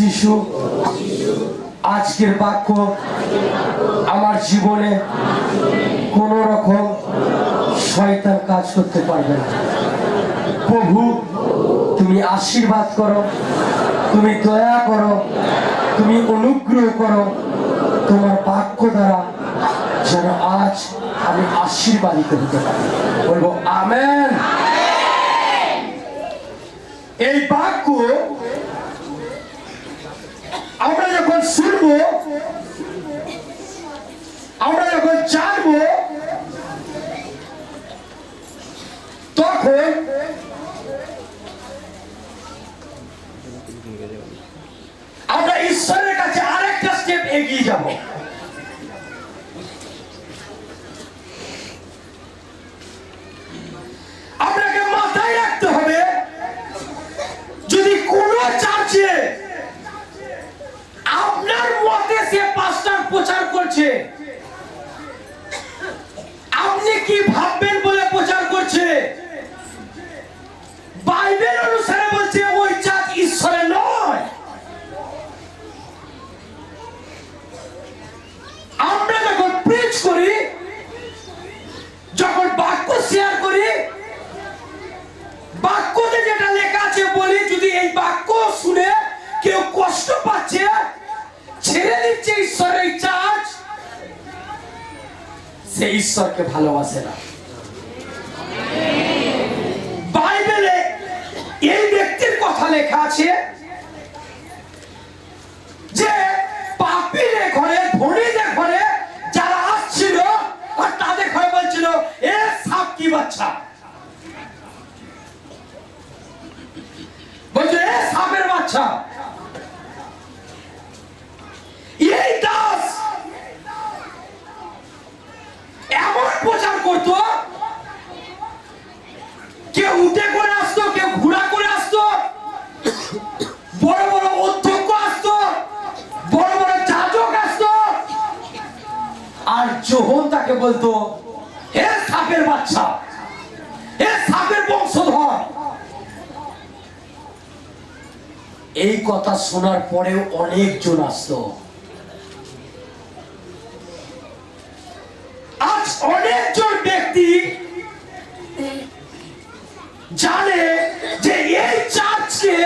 যিশু, আজকের বাক্য আমার জীবনে কোন রকম শয়তান কাজ করতে পারবে না। প্রভু, তুমি আশীর্বাদ করো, তুমি দয়া করো, তুমি অনুগ্রহ করো, তোমার বাক্য দ্বারা যেন আজ আমি আশীর্বাদিত হতে পারি। বলব, আমেন। এই বাক্য আমরা যখন শুনব আমরা যখন জানব তখন আমরা ঈশ্বরের কাছে আরেকটা স্টেপ এগিয়ে যাব আপনাকে মাথায় রাখতে হবে যদি কোন চার্চে আপনার মতে সে পাস্টার প্রচার করছে। আপনি কি ভাববেন বলে প্রচার করছে? বাইবেল অনুসারে বলছে, ওই চাঁদ ঈশ্বরের নয়। আমরা যখন প্রিচ করি, যখন বাক্য শেয়ার করি, বাক্যতে যেটা লেখা আছে বলি, যদি এই বাক্য শুনে কেউ কষ্ট পাচ্ছে সে ঈশ্বরকে ভালোবাসে না। বাইবেলে এই ব্যক্তির কথা লেখা আছে যে পাপীরে ঘরে, ধনীদের ঘরে যারা আসছিল আর তাদের ঘরে বলছিল, এ সাপ কি বাচ্চা? বলছে, এ সাপের বাচ্চা এই দাস এমন করতো কেউ উঠে করে আসতো কেউ ঘোড়া করে আসতো? বড় বড় অধ্যক্ষ আসতো, বড় বড় যাজক আসতো। আর যোহন তাকে বলতো হে সাপের বাচ্চা হে সাপের বংশধর। এই কথা শোনার পরেও অনেকজন আসতো আজ অনেকজন ব্যক্তি জানে যে এই চার্চকে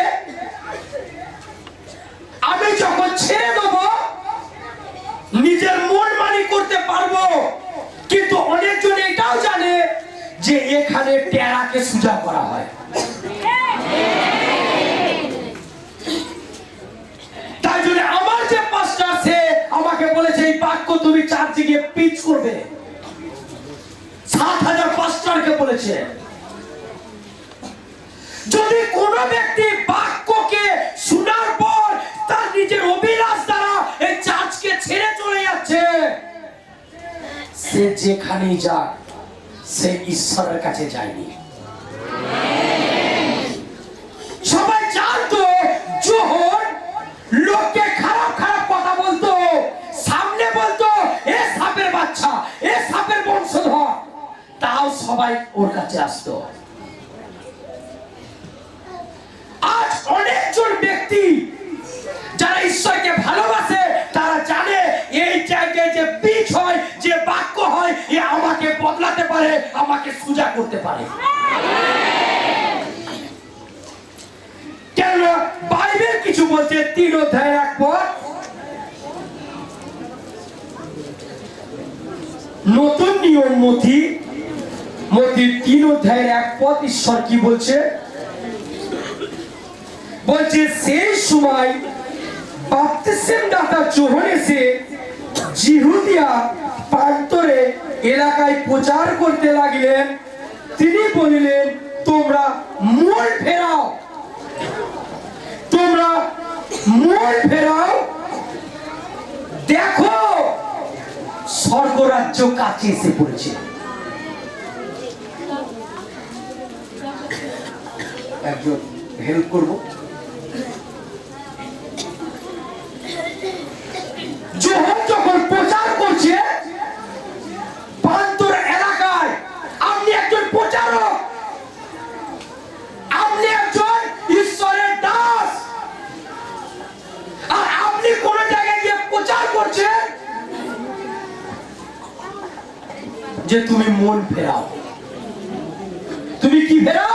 আমি যখন ছেড়ে দেব, নিজের মন মানি করতে পারব। কিন্তু অনেকজন এটাও জানে যে এখানে টেরাকে সুজা করা হয়। তাই জন্য আমার যে পাস্টার সে আমাকে বলেছে, এই বাক্য তুমি চার্চে গিয়ে পিচ করবে। সাত হাজার পাস্টারকে বলেছে। যদি কোন ব্যক্তি বাক্যকে শোনার পর তার নিজের অভিলাষ দ্বারা এই চার্চকে ছেড়ে চলে যাচ্ছে, সে যেখানেই যাক, সে ঈশ্বরের কাছে যায়নি। সবাই জানতো যোহন লোককে খারাপ খারাপ কথা বলতো, সামনে বলতো, এ সাপের বাচ্চা, এ সাপের বংশধর। তাও সবাই ওর কাছে আসতো আজ অনেকজন ব্যক্তি যারা ঈশ্বরকে ভালোবাসে, তারা জানে এই জায়গায় যে বীজ হয়, যে বাক্য হয়, এ আমাকে বদলাতে পারে, আমাকে সুজা করতে পারে। কেন বাইবেল কিছু বলছে, তিন অধ্যায় এক পর নতুন নিয়ম মথি মথির তিন অধ্যায়ের এক পথ ঈশ্বর কি বলছে? বলছে সেই সময় বাপ্তিসেম দাতা যোহন এসে জিহুদিয়া প্রান্তরে এলাকায় প্রচার করতে লাগলেন। তিনি বলিলেন, তোমরা মূল ফেরাও। তোমরা মূল ফেরাও। দেখো, স্বর্গরাজ্য কাছে এসে পড়েছে। একজন হেল্প করব? আপনি একজন ঈশ্বরের আর আপনি প্রচার করছেন যে তুমি মন ফেরাও। তুমি কি ফেরাও?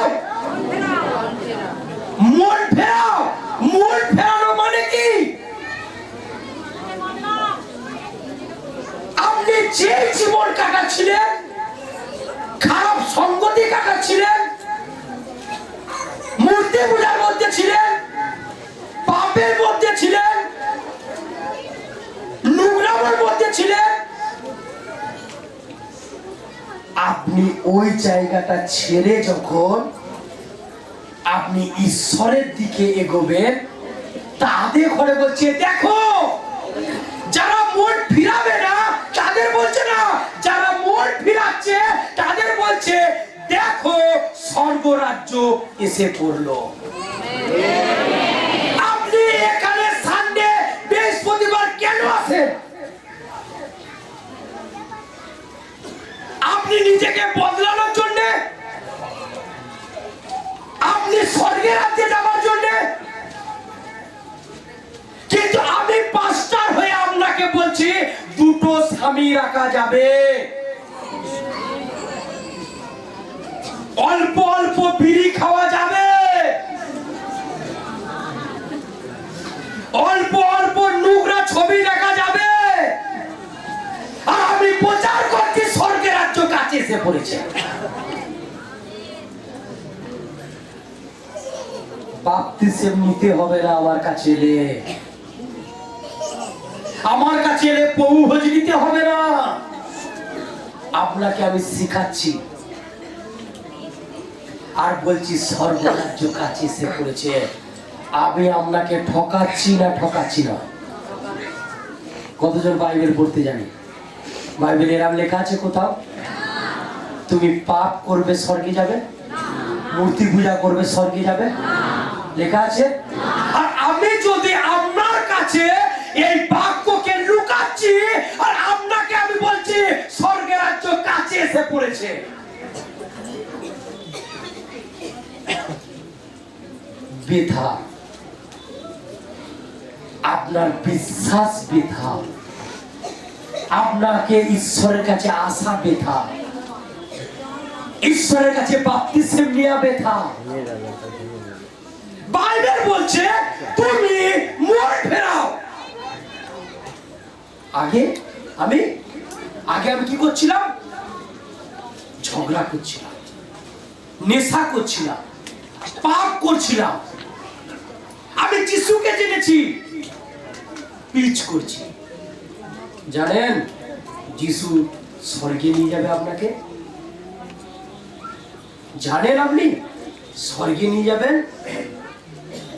যে জীবন কাটাচ্ছিলেন খারাপ সঙ্গতি কাটাচ্ছিলেন মূর্তি পূজার মধ্যে ছিলেন, পাপের মধ্যে ছিলেন, নোংরামের মধ্যে ছিলেন, আপনি ওই জায়গাটা ছেড়ে যখন আপনি ঈশ্বরের দিকে এগোবেন, তাদের ঘরে বলছে, দেখো স্বর্গরাজ্য এসে পড়ল। আপনি এখানে সানডে বৃহস্পতিবার কেন আছেন আপনি নিজেকে বদলানোর জন্য? আপনি স্বর্গের রাজ্যে যাওয়ার জন্য? কিন্তু আমি পাঁচটার হয়ে আপনাকে বলছি দুটো স্বামী রাখা যাবে। অল্প অল্প বিড়ি খাওয়া যাবে। অল্প অল্প নোংরা ছবি দেখা যাবে। আর আমি প্রচার করছি, স্বর্গের রাজ্য কাছে এসে পড়েছে। বাপতিসেম নিতে হবে না আমার কাছে এলে। আমার কাছে এলে পৌ ভোজ নিতে হবে না। আপনাকে আমি শিখাচ্ছি। আর বলছি সর্বরাজ্য কাছে এসে পড়েছে আমি আপনাকে ঠকাচ্ছি না ঠকাচ্ছি না। কতজন বাইবেল পড়তে জানি? বাইবেল এরাম লেখা আছে কোথাও? তুমি পাপ করবে, স্বর্গে যাবে। মূর্তি পূজা করবে, স্বর্গে যাবে। লেখা আছে? আর আমি যদি আপনার কাছে এই বাক্যকে লুকাচ্ছি, আর আপনাকে আমি বলছি, স্বর্গের রাজ্য কাছে এসে পড়েছে। বৃথা আপনার বিশ্বাস বৃথা আপনাকে ঈশ্বরের কাছে আশা বৃথা ঈশ্বরের কাছে বাপ্তিসেম বাইবেল বলছে, তুমি ফেরাও। আগে আমি আগে আমি কি করছিলাম? ঝগড়া করছিলাম। নেশা করছিলাম। পাপ করছিলাম। আমি যিশুকে জেনেছি। পিচ করছি। জানেন, যিশু স্বর্গে নিয়ে যাবে আপনাকে? জানেন আপনি? স্বর্গে নিয়ে যাবেন?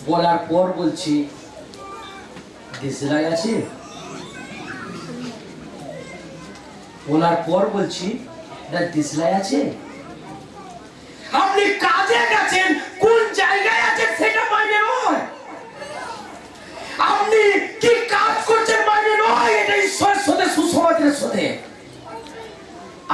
বলার পর বলছি দেশলাই আছে? বলার পর বলছি দেশলাই আছে? আপনি কাজে গেছেন কোন জায়গায় আছেন সেটা মাইনে নয় আপনি কি কাজ করছেন মাইনে নয়? এটা ঈশ্বরের সাথে সুসমাচারের সাথে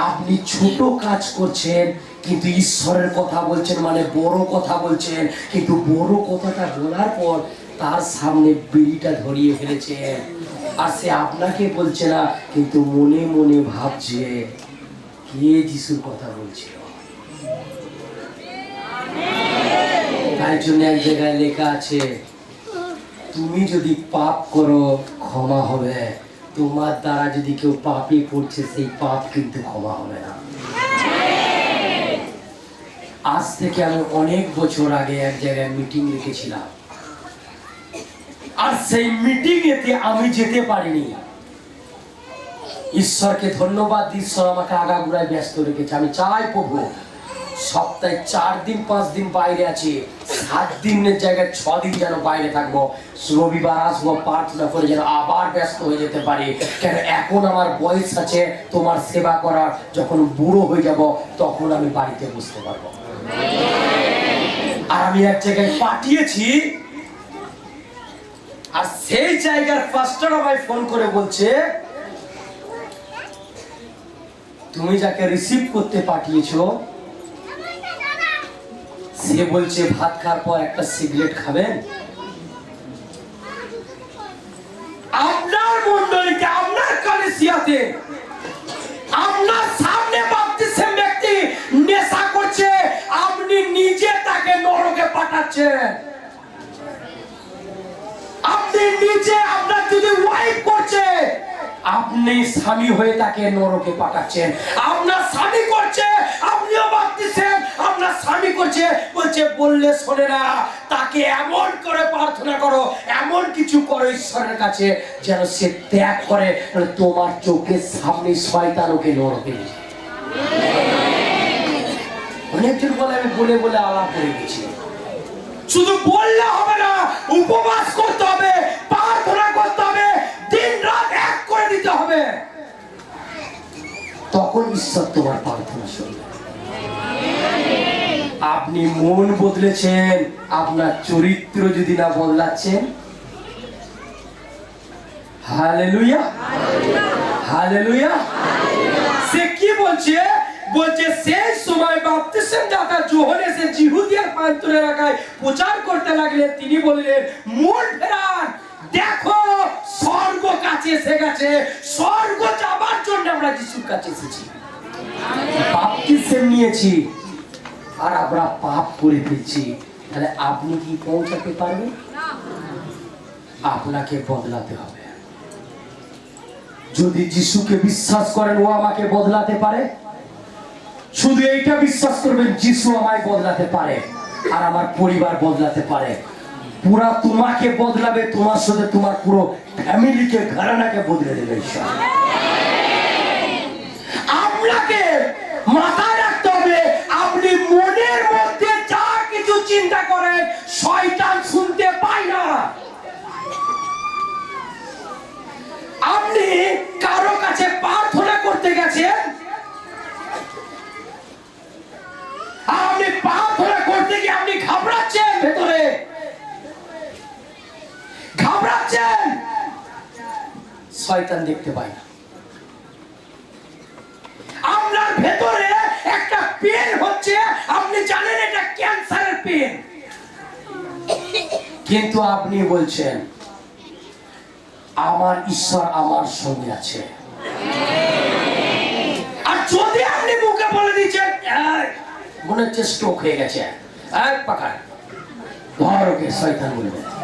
আপনি ছোট কাজ করছেন, কিন্তু ঈশ্বরের কথা বলছেন মানে বড় কথা বলছেন। কিন্তু বড় কথাটা বলার পর তার সামনে বিড়িটা ধরিয়ে ফেলেছেন। আর সে আপনাকে বলছে না, কিন্তু মনে মনে ভাবছে, কে যিশুর কথা বলছিল? তাই জন্য এক জায়গায় লেখা আছে তুমি যদি পাপ করো, ক্ষমা হবে। তোমার দ্বারা যদি কেউ পাপে পড়ছে, সেই পাপ কিন্তু ক্ষমা হবে না। আজ থেকে আমি অনেক বছর আগে এক জায়গায় মিটিং রেখেছিলাম আর সেই মিটিং এতে আমি যেতে পারিনি। ঈশ্বরকে ধন্যবাদ, ঈশ্বর আমাকে আগাগোড়ায় ব্যস্ত রেখেছে। আমি চাই প্রভু সপ্তাহে চার দিন, পাঁচ দিন বাইরে আছি। সাত দিনের জায়গায় ছ দিন যেন বাইরে থাকব। রবিবার আসব, প্রার্থনা করে যেন আবার ব্যস্ত হয়ে যেতে পারি। কেন এখন আমার বয়স আছে, তোমার সেবা করার যখন বুড়ো হয়ে যাব, তখন আমি বাড়িতে বসতে পারব। আর আমি এক জায়গায় পাঠিয়েছি, আর সেই জায়গার ফার্স্টার আমায় ফোন করে বলছে, তুমি যাকে রিসিভ করতে পাঠিয়েছো সে বলছে, ভাত খাওয়ার পর একটা সিগারেট খাবেন? আপনার আপনার কলেসিয়াতে, আপনার সামনে ব্যক্তি নেশা করছে, আপনি নিজে তাকে নরকে পাঠাচ্ছেন। আপনি নিজে আপনার যদি ওয়াইফ করছে আপনি স্বামী হয়ে তাকে নরকে পাঠাচ্ছেন। আপনার স্বামী করছে, আপনিও ভাবতেছেন আপনার স্বামী করছে। বলছে, বললে শোনে না, তাকে এমন করে প্রার্থনা করো, এমন কিছু করো ঈশ্বরের কাছে, যেন সে ত্যাগ করে তোমার চোখের সামনে শয়তান ওকে নরকে নিয়ে। অনেকজন বলে, আমি বলে বলে আলাপ করে গেছি। শুধু বললে হবে না, উপবাস করতে হবে, প্রার্থনা করতে দিতে হবে। তখন ঈশ্বর তোমার প্রার্থনা শুনবে। আপনি মন বদলেছেন, আপনার চরিত্র যদি না বদলাচ্ছেন। হালেলুয়া। হালেলুয়া। সে কি বলছে? বলছে সেই সময় দাতা যোহন এসে জিহুদিয়ার এলাকায় প্রচার করতে লাগলেন তিনি বললেন, মন ফেরান। দেখো, স্বর্গ কাছে এসে গেছে। স্বর্গ যাবার জন্য আমরা যিশুর কাছে এসেছি। নিয়েছি আর আমরা পাপ করে ফেলছি। তাহলে আপনি কি পৌঁছাতে পারবেন? আপনাকে বদলাতে হবে। যদি যিশুকে বিশ্বাস করেন, ও আমাকে বদলাতে পারে? শুধু এইটা বিশ্বাস করবেন, যিশু আমায় বদলাতে পারে। আর আমার পরিবার বদলাতে পারে। পুরা তোমাকে বদলাবে, তোমার সাথে তোমার পুরো ফ্যামিলিকে, ঘরানাকে বদলে দেবে আপনাকে মাথায় রাখতে হবে, আপনি মনের মধ্যে যা কিছু চিন্তা করেন, শয়তান শুনতে পায় না। আপনি কারও কাছে প্রার্থনা করতে গেছেন? আপনি প্রার্থনা করতে গিয়ে আপনি ঘাবড়াচ্ছেন ভেতরে। শয়তান দেখতে না। আপনার ভেতরে একটা পেন হচ্ছে। আপনি জানেন এটা ক্যান্সারের পেন কিন্তু আপনি বলছেন আমার ঈশ্বর আমার সঙ্গে আছে। আর যদি আপনি মুখে বলে দিচ্ছেন "এই, মনে হচ্ছে স্ট্রোক হয়ে গেছে। এক পাখায় ধর ওকে শয়তান বলবে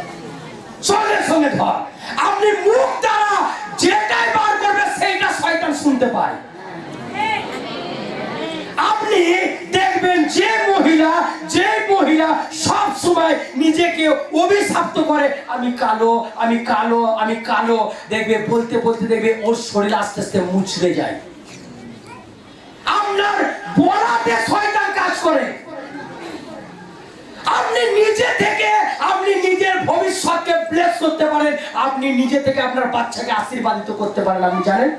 সঙ্গে সঙ্গে ধর। আপনি মুখ দ্বারা যেটাই বার করবে সেইটা শয়তান শুনতে পায়। আপনি দেখবেন যে মহিলা যে মহিলা সব সময় নিজেকে অভিশাপ্ত করে, আমি কালো আমি কালো আমি কালো। দেখবে, বলতে বলতে দেখবে ওর শরীর আস্তে আস্তে মুচড়ে যায়। আপনার বলাতে শয়তান কাজ করে। আপনি নিজে থেকে, আপনি নিজের ভবিষ্যৎকে ব্লেস করতে পারেন। আপনি নিজে থেকে আপনার বাচ্চাকে আশীর্বাদিত করতে পারেন আপনি জানেন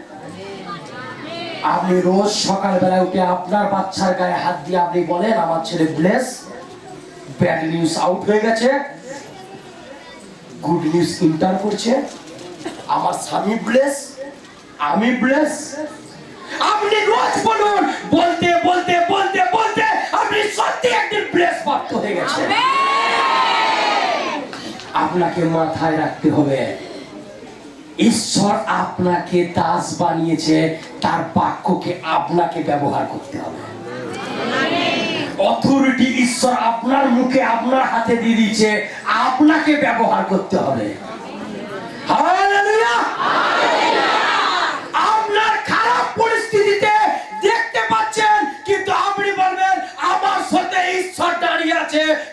আপনি রোজ সকালবেলা উঠে আপনার বাচ্চার গায়ে হাত দিয়ে আপনি বলেন, আমার ছেলে ব্লেস ব্যাড নিউজ আউট হয়ে গেছে গুড নিউজ ইন্টার করছে, আমার স্বামী ব্লেস আমি ব্লেস আপনি রোজ বলুন, বলতে বলতে প্রাপ্ত হয়ে গেছে। আপনাকে মাথায় রাখতে হবে ঈশ্বর আপনাকে দাস বানিয়েছে তার বাক্যকে আপনাকে ব্যবহার করতে হবে। অথরিটি ঈশ্বর আপনার মুখে আপনার হাতে দিয়ে দিয়েছে আপনাকে ব্যবহার করতে হবে। হালেলুয়া!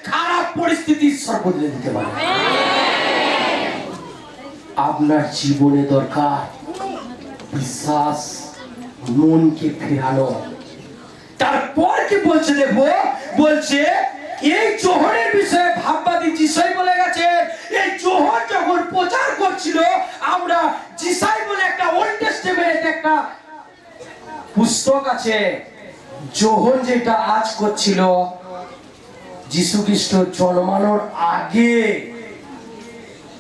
খারাপ পরিস্থিতি ঈশ্বর বদলে দিতে পারে। আপনার জীবনে দরকার বিশ্বাস, মনকে ফেরানো। তারপর কি বলছে দেখো বলছে, এই জোহরের বিষয়ে ভাববাদী যিশাই বলে গেছে এই জোহর যখন প্রচার করছিল, আমরা যিশাই বলে একটা ওল্ড টেস্টামেন্ট একটা পুস্তক আছে। যোহন যেটা আজ করছিল যিশু খ্রিস্ট জন্মানোর আগে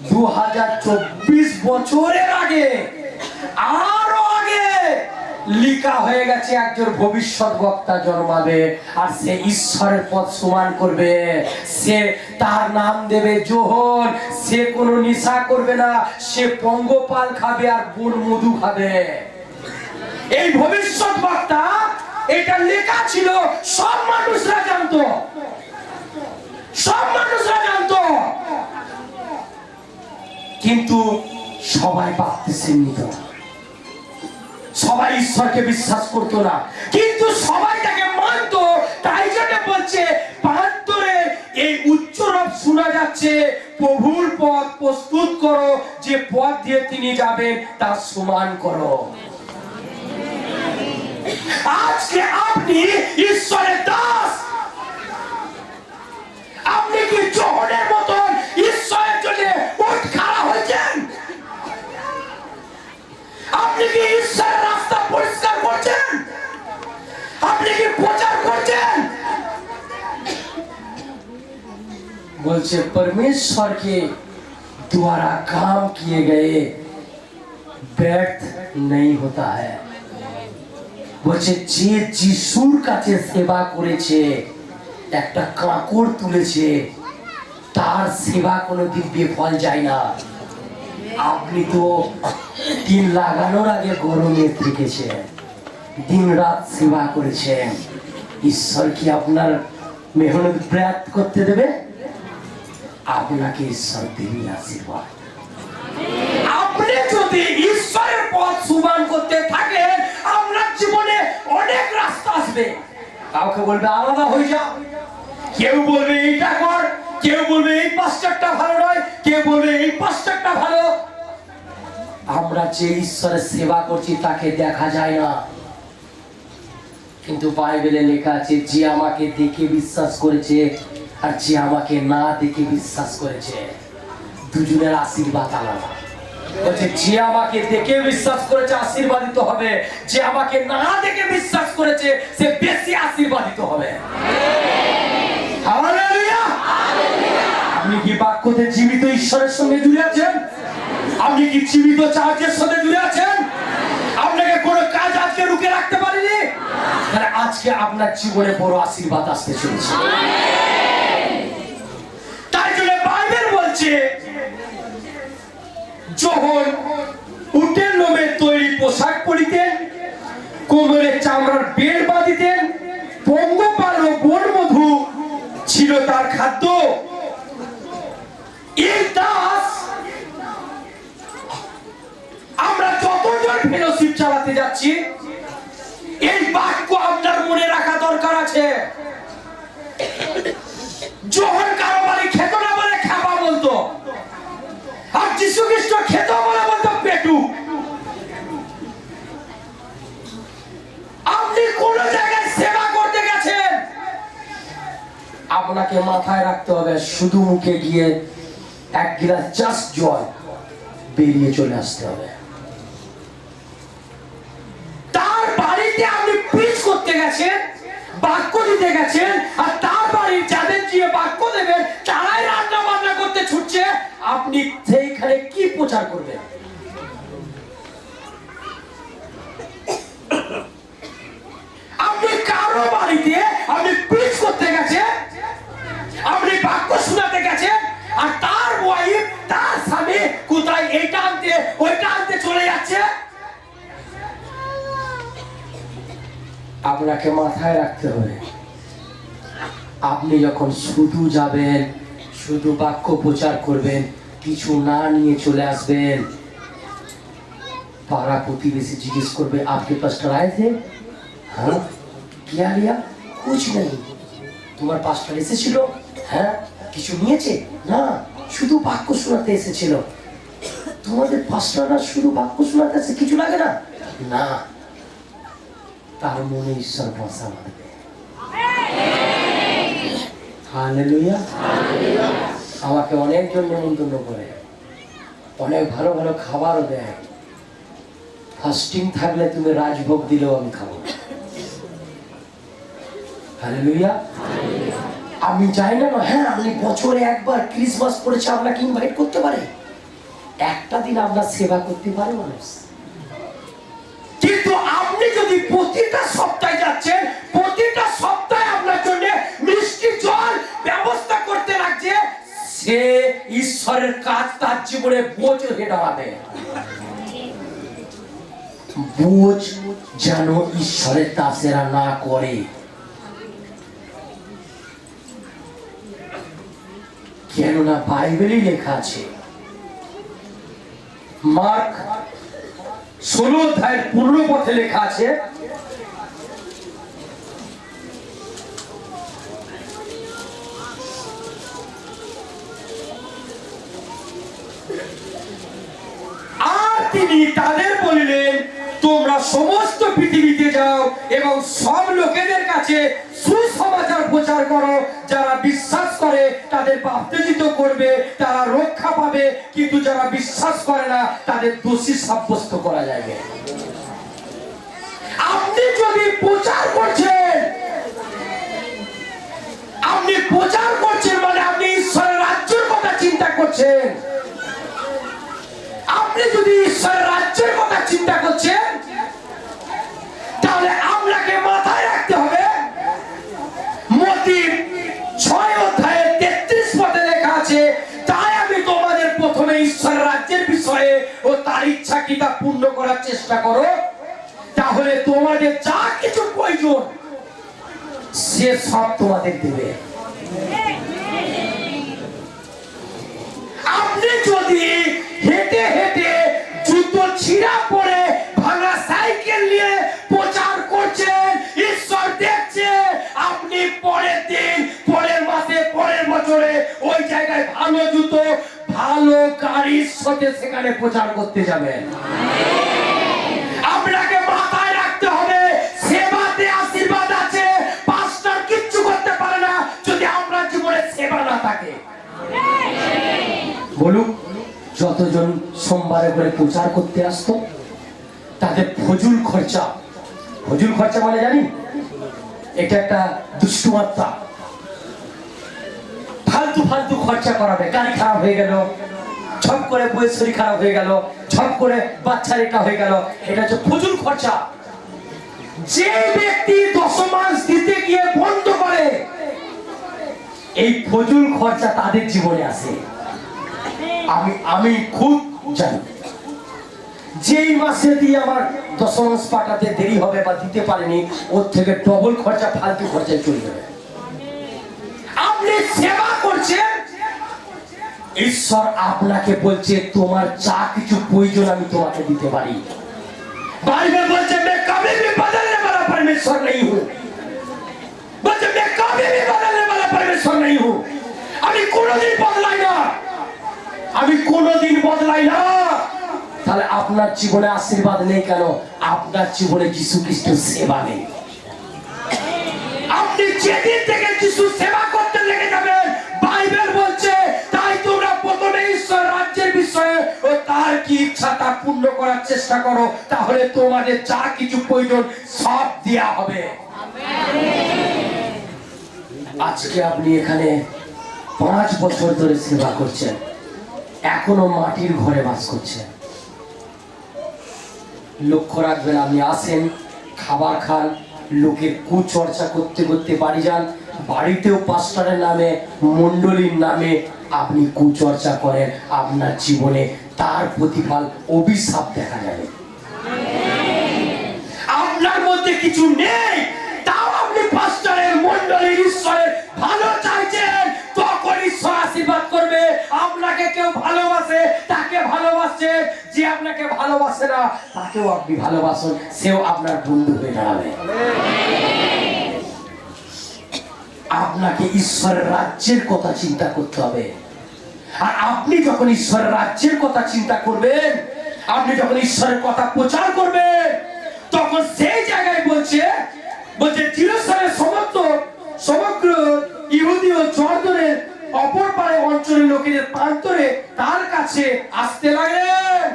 দু হাজার চব্বিশ বছরের আগে, আরও আগে লিখা হয়ে গেছে, একজন ভবিষ্যৎ বক্তা জন্মাবে, আর সে ঈশ্বরের পথ সমান করবে। সে তার নাম দেবে জোহর, সে কোনো নেশা করবে না, সে পঙ্গপাল খাবে আর বুন মধু খাবে। এই ভবিষ্যৎ বক্তা, এটা লেখা ছিল, সব মানুষরা জানতো। সব মানুষরা জানতো। কিন্তু সবাই ভাবতেছেন নিত সবাই ঈশ্বরকে বিশ্বাস করতো না। কিন্তু সবাই তাকে মানতো, তাই জন্য বলছে, বাহাত্তরে এই উচ্চরব শোনা যাচ্ছে, প্রভুর পথ প্রস্তুত করো, যে পথ দিয়ে তিনি যাবেন তার সমান করো। আজকে আপনি ঈশ্বরের দাস আপনি কি চহরের মতন ঈশ্বরের জন্য উঠ খাড়া হয়েছেন? আপনি কি ঈশ্বরের রাস্তা পরিষ্কার করছেন? আপনি কি প্রচার করছেন? বলছে परमेश्वर के द्वारा काम किए ব্যর্থ नहीं होता है বলছে, যে যিশুর কাছে সেবা করেছে একটা কাঁকড় তুলেছে। তার সেবা কোনোদিন বিফল যায় না। আপনি তো দিন লাগানোর আগে গরমে থেকেছেন, দিন রাত সেবা করেছেন। ঈশ্বর কি আপনার মেহনত প্রয়াত করতে দেবে? আপনাকে ঈশ্বর দেবে আশীর্বাদ। আপনি যদি ঈশ্বরের পথ সুমান করতে থাকেন, আপনার জীবনে অনেক রাস্তা আসবে। কাউকে বলবে আলাদা হয়ে যাও কেউ বলবে এইটা কর, কেউ বলবে এই পাশ্চারটা ভালো নয়, কেউ বলবে এই পাশ্চারটা ভালো। আমরা যে ঈশ্বরের সেবা করছি তাকে দেখা যায় না। কিন্তু বাইবেলে লেখা আছে, যে আমাকে দেখে বিশ্বাস করেছে আর যে আমাকে না দেখে বিশ্বাস করেছে, দুজনের আশীর্বাদ আলাদা। বলছে যে আমাকে দেখে বিশ্বাস করেছে আশীর্বাদিত হবে যে আমাকে না দেখে বিশ্বাস করেছে সে বেশি আশীর্বাদিত হবে। আপনি কি বাক্যতে জীবিত ঈশ্বরের সঙ্গে জুড়ে আছেন? আপনি কি জীবিত চার্চের সঙ্গে জুড়ে আছেন? আপনাকে কোনো কাজ আজকে রুখে রাখতে পারেনি? তাহলে আজকে আপনার জীবনে বড় আশীর্বাদ আসতে চলেছে। তাই জন্য বাইবেল বলছে যখন উটের লোমের তৈরি পোশাক পরিতেন কোমরে চামড়ার বেড় বাঁধিতেন পঙ্গপাল ও ছিল তার খাদ্য। আমরা যতজন ফেলোশিপ চালাতে যাচ্ছি, এই বাক্য আপনার মনে রাখা দরকার আছে। যখন কারও বাড়ি খেত না বলে খাবা বলতো আর যিশু খ্রিস্ট খেত বলে বলতো, পেটু। আপনি কোন জায়গায় সেবা করতে গেছেন? আপনাকে মাথায় রাখতে হবে, শুধু মুখে গিয়ে এক গ্লাস জাস্ট জল বেরিয়ে চলে আসতে হবে। তার বাড়িতে আপনি পিচ করতে গেছেন, বাক্য দিতে গেছেন, আর তার বাড়ির যাদের গিয়ে বাক্য দেবেন, তারাই রান্না করতে ছুটছে, আপনি সেইখানে কি প্রচার করবেন? আপনি কারও বাড়িতে, আপনি করতে গেছেন, আপনি বাক্য শোনাতে গেছেন, আর তার ওয়াইফ তার স্বামী কোথায় এইটা আনতে ওইটা আনতে চলে যাচ্ছে? আপনাকে মাথায় রাখতে হবে, আপনি যখন শুধু যাবেন শুধু বাক্য প্রচার করবেন, কিছু না নিয়ে চলে আসবেন। পাড়া প্রতিবেশী জিজ্ঞেস করবে, আপনি পাস্টার আয়ে থে হ্যাঁ। কিয়া লিয়া কুছ নেই। তোমার পাস্টার এসেছিল? হ্যাঁ। কিছু নিয়েছে? না। শুধু বাক্য শোনাতে এসেছিল। তোমাদের পাস্টাররা শুধু বাক্য শোনাতে আছে কিছু লাগে না? না। তার মনে ঈশ্বর বসা মারবে আমাকে অনেকজন নেমন্তন্ন করে। অনেক ভালো ভালো খাবারও দেয়। ফাস্টিং থাকলে তুমি রাজভোগ দিলেও আমি খাব। হালেলুয়া। আমি চাই না, হ্যাঁ আপনি বছরে একবার ক্রিসমাস পড়েছে আপনাকে ইনভাইট করতে পারে? একটা দিন আপনার সেবা করতে পারে মানুষ। কিন্তু আপনি যদি প্রতিটা সপ্তাহে যাচ্ছেন সে ঈশ্বরের কাজ তার জীবনে বোঝ হয়ে দাঁড়াবে বোঝ যেন ঈশ্বরের দাসেরা না করে। কেননা বাইবেলেই লেখা আছে, মার্ক ষোলো অধ্যায়ের পূর্ণ পথে লেখা আছে তিনি তাদের বলিলেন, তোমরা সমস্ত পৃথিবীতে যাও এবং সব লোকেদের কাছে সুসমাচার প্রচার করো। যারা বিশ্বাস করে তাদের বাপ্তিজিত করবে, তারা রক্ষা পাবে। কিন্তু যারা বিশ্বাস করে না, তাদের দোষী সাব্যস্ত করা যাবে। আপনি যদি প্রচার করছেন, আপনি প্রচার করছেন মানে আপনি ঈশ্বরের রাজ্যের কথা চিন্তা করছেন। আপনি যদি ঈশ্বরের রাজ্যের কথা চিন্তা করছেন, তাহলে আপনাকে মাথায় রাখতে হবে। ছয় অধ্যায়ে তেত্রিশ পদে লেখা আছে, তাই আমি তোমাদের প্রথমে ঈশ্বরের রাজ্যের বিষয়ে ও তার ইচ্ছা কি তা পূর্ণ করার চেষ্টা করো। তাহলে তোমাদের যা কিছু প্রয়োজন, সে সব তোমাদের দেবে। আপনি যদি হেঁটে হেঁটে জুতো ছিঁড়া পরে ভাঙা সাইকেল নিয়ে প্রচার করছেন। ঈশ্বর দেখছে আপনি পরের দিন পরের মাসে পরের বছরে ওই জায়গায় ভালো জুতো ভালো গাড়ির সাথে সেখানে প্রচার করতে যাবেন। আপনাকে মাথায় রাখতে হবে সেবাতে আশীর্বাদ আছে পাঁচটার কিচ্ছু করতে পারে না যদি আমরা জীবনে সেবা না থাকে। বলুক যতজন সোমবারে করে প্রচার করতে আসতো, তাদের ফজুল খরচা। ফজুল খরচা মানে জানি? এটা একটা দুষ্টুমাত্রা ফালতু ফালতু খরচা করাবে। গাড়ি খারাপ হয়ে গেল ছপ করে বইয়ের শরীর খারাপ হয়ে গেল ছপ করে বাচ্চা এটা হয়ে গেল। এটা হচ্ছে ফজুল খরচা। যে ব্যক্তি দশমাস দিতে গিয়ে বন্ধ করে, এই ফজুল খরচা তাদের জীবনে আসে। আমি আমি খুব জানি যেই মাসে দিয়ে আমার দশমাস পাঠাতে দেরি হবে বা দিতে পারেনি ওর থেকে ডবল খরচা ফালতু খরচায় চলে যাবে আপনি সেবা করছেন ঈশ্বর আপনাকে বলছে তোমার যা কিছু প্রয়োজন আমি তোমাকে দিতে পারি बाइबल बोलते मैं कभी भी बदलने वाला परमेश्वर नहीं हूँ বলছে मैं कभी भी बदलने वाला परमेश्वर नहीं हूँ আমি কোনোদিন বদলাই না আমি কোনোদিন বদলাই না। তাহলে আপনার জীবনে আশীর্বাদ নেই কেন? আপনার জীবনে যিশু খ্রিস্ট সেবা নেই। আপনি যেদিন থেকে যিশু সেবা করতে লেগে যাবেন বাইবেল বলছে তাই তোমরা প্রথমে ঈশ্বর রাজ্যের বিষয়ে ও তার কি ইচ্ছা তা পূর্ণ করার চেষ্টা করো তাহলে তোমাদের যা কিছু প্রয়োজন সব দেয়া হবে। আজকে আপনি এখানে পাঁচ বছর ধরে সেবা করছেন। এখনও মাটির ঘরে বাস করছেন লক্ষ্য রাখবেন, আপনি আসেন, খাবার খান, লোকের কুচর্চা করতে করতে বাড়ি যান। বাড়িতেও পাস্টারের নামে, মণ্ডলীর নামে আপনি কুচর্চা করেন, আপনার জীবনে তার প্রতিফল অভিশাপ দেখা যাবে। আপনার মধ্যে কিছু নেই। ভালোবাসে, তাকে ভালোবাসছে, যে আপনাকে ভালোবাসে না, তাকেও আপনি ভালোবাসুন, সেও আপনার বন্ধু হয়ে দাঁড়াবে। আপনাকে ঈশ্বরের রাজ্যের কথা চিন্তা করতে হবে। আর আপনি যখন ঈশ্বরের রাজ্যের কথা চিন্তা করবেন, আপনি যখন ঈশ্বরের কথা প্রচার করবেন, তখন সেই জায়গায় বলছে বলছে জিরুসালেমের সমস্ত, সমগ্র ইহুদি ও জর্দনের অপর পারে অঞ্চলের লোকেদের প্রান্তরে তার কাছে আসতে লাগলেন।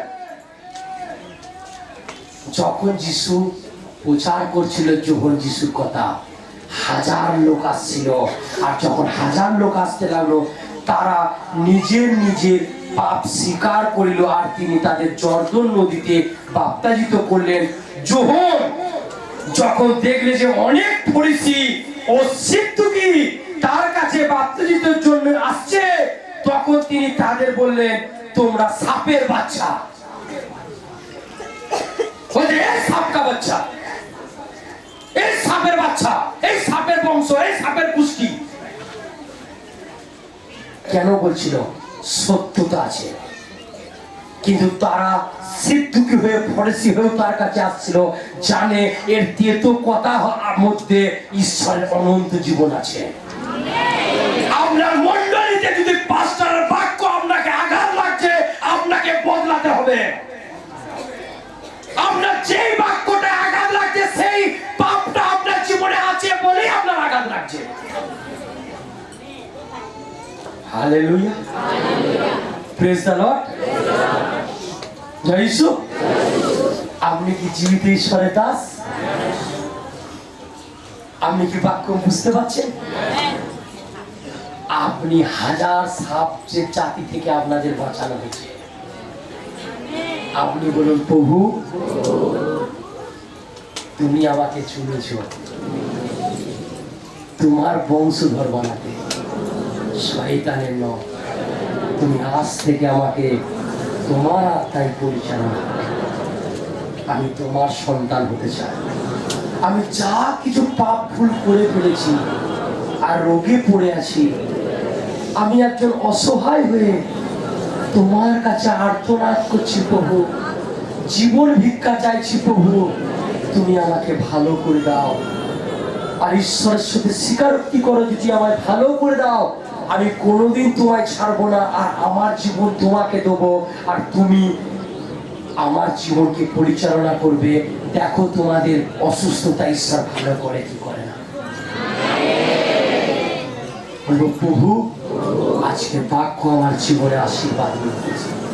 যখন যিশু প্রচার করছিল, যখন যিশুর কথা হাজার লোক আসছিল আর যখন হাজার লোক আসতে লাগল, তারা নিজের নিজের পাপ স্বীকার করিল আর তিনি তাদের জর্দন নদীতে বাপ্তাজিত করলেন। যোহন যখন দেখলে যে অনেক ফরিসি ও সিদ্ধুকি তার কাছে বাপ্তাজিতের জন্য আসছে, তখন তিনি তাদের বললেন, তোমরা সাপের বাচ্চা। কেন বলছিল, সত্যতা আছে। কিন্তু তারা ফরেসি তার কাছে আসছিল, জানে এর দিয়ে তো কথা মধ্যে ঈশ্বরের অনন্ত জীবন আছে। হবে। আপনার বাক্যটা আঘাত লাগছে, সেই পাপটা আপনার জীবনে আছে বলেই আপনার আঘাত লাগছে। হালেলুয়া। লর্ড আপনি কি জীবিত ঈশ্বরের দাস? আপনি কি বাক্য বুঝতে পারছেন? আপনি হাজার সাপ যে জাতি থেকে আপনাদের বাঁচানো হয়েছে। আপনি বলুন, প্রভু, তুমি আমাকে চুনেছ তোমার বংশধর বানাতে, শয়তানের নয় তুমি আজ থেকে আমাকে তোমার আত্মায় পরিচালনা। আমি তোমার সন্তান হতে চাই। আমি যা কিছু পাপ ভুল করে ফেলেছি আর রোগে পড়ে আছি, আমি একজন অসহায় হয়ে তোমার কাছে আর্তনাদ করছি প্রভু। জীবন ভিক্ষা চাইছি প্রভু। তুমি আমাকে ভালো করে দাও। আর ঈশ্বরের সাথে স্বীকারোক্তি করো যদি আমায় ভালো করে দাও। আমি কোনোদিন তোমায় ছাড়বো না, আর আমার জীবন তোমাকে দেবো। আর তুমি আমার জীবনকে পরিচালনা করবে। দেখো তোমাদের অসুস্থতা ঈশ্বর ভালো করে কি করে না। বলব, প্রভু আজকে বাক্য আমার জীবনে আশীর্বাদ নিয়ে।